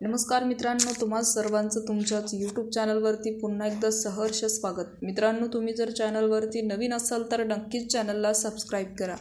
नमस्कार मित्रांनो तुम्हा सर्वांचं तुमच्याच यूट्यूब चॅनलवरती पुन्हा एकदा सहर्ष स्वागत. मित्रांनो तुम्ही जर चॅनलवरती नवीन असाल तर नक्कीच चॅनलला सबस्क्राईब करा.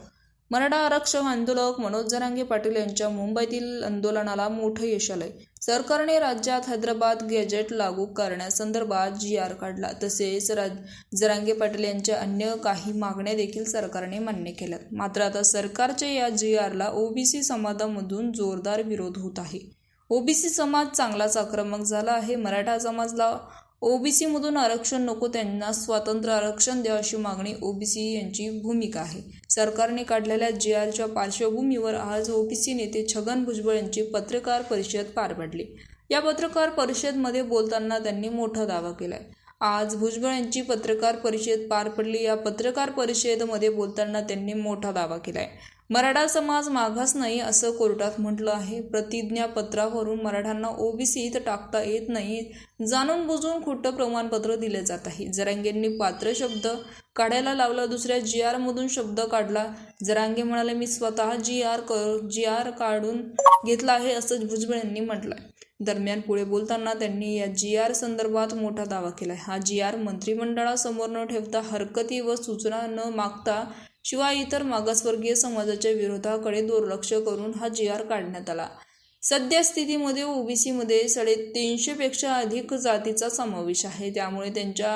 मराठा आरक्षण आंदोलक मनोज जरांगे पाटील यांच्या मुंबईतील आंदोलनाला मोठं यश आलंय. सरकारने राज्यात हैदराबाद गॅजेट लागू करण्यासंदर्भात जी आर काढला. तसेच राज जरांगे पाटील यांच्या अन्य काही मागण्या देखील सरकारने मान्य केल्यात. मात्र आता सरकारच्या या जी आरला ओबीसी समाजामधून जोरदार विरोध होत आहे. ओबीसी समाज चांगलाच आक्रमक झाला आहे. मराठा समाजला ओबीसी मधून आरक्षण नको त्यांना स्वातंत्र्य आरक्षण द्या अशी मागणी ओबीसी यांची भूमिका आहे. सरकारने काढलेल्या जे आरच्या पार्श्वभूमीवर आज ओबीसी नेते छगन भुजबळ यांची पत्रकार परिषद पार पडली. या पत्रकार परिषदमध्ये बोलताना त्यांनी मोठा दावा केलाय. आज भुजबळ यांची पत्रकार परिषद पार पडली. या पत्रकार परिषदेमध्ये बोलताना त्यांनी मोठा दावा केलाय. मराठा समाज मागास नाही असं कोर्टात म्हटलं आहे. प्रतिज्ञापत्रावरून मराठ्यांना ओबीसीत टाकता येत नाही जाणून बुजून खोटं प्रमाणपत्र दिले जात आहे. जरांगेंनी पात्र शब्द काढायला लावला दुसऱ्या जी आरमधून शब्द काढला. जरांगे म्हणाले मी स्वतः जी आर कर जी आर काढून घेतला आहे असं भुजबळ यांनी म्हटलंय. दरम्यान पुढे बोलताना त्यांनी या जी आर संदर्भात मोठा दावा केलाय. हा जी आर मंत्रिमंडळासमोर न ठेवता हरकती व सूचना न मागता शिवाय इतर मागासवर्गीय समाजाच्या विरोधाकडे दुर्लक्ष करून हा जी आर काढण्यात आला. सध्या स्थितीमध्ये ओबीसीमध्ये साडेतीनशेपेक्षा अधिक जातीचा समावेश आहे. त्यामुळे त्यांच्या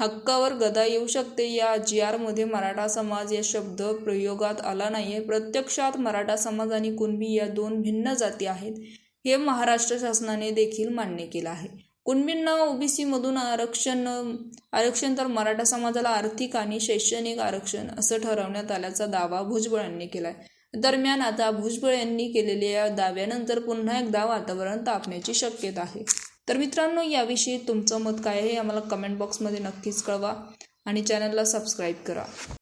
हक्कावर गदा येऊ शकते. या जी आरमध्ये मराठा समाज या शब्द प्रयोगात आला नाही आहे प्रत्यक्षात मराठा समाज आणि कुणबी या दोन भिन्न जाती आहेत हे महाराष्ट्र शासनाने देखील मान्य केलं आहे. कुणबींना ओबीसीमधून आरक्षण आरक्षण तर मराठा समाजाला आर्थिक आणि शैक्षणिक आरक्षण असं ठरवण्यात आल्याचा दावा भुजबळ यांनी केलाय. दरम्यान आता भुजबळ यांनी केलेल्या या दाव्यानंतर पुन्हा एकदा वातावरण तापण्याची शक्यता आहे. तर मित्रांनो याविषयी तुमचं मत काय आहे? आम्हाला कमेंट बॉक्समध्ये नक्कीच कळवा आणि चॅनलला सबस्क्राईब करा.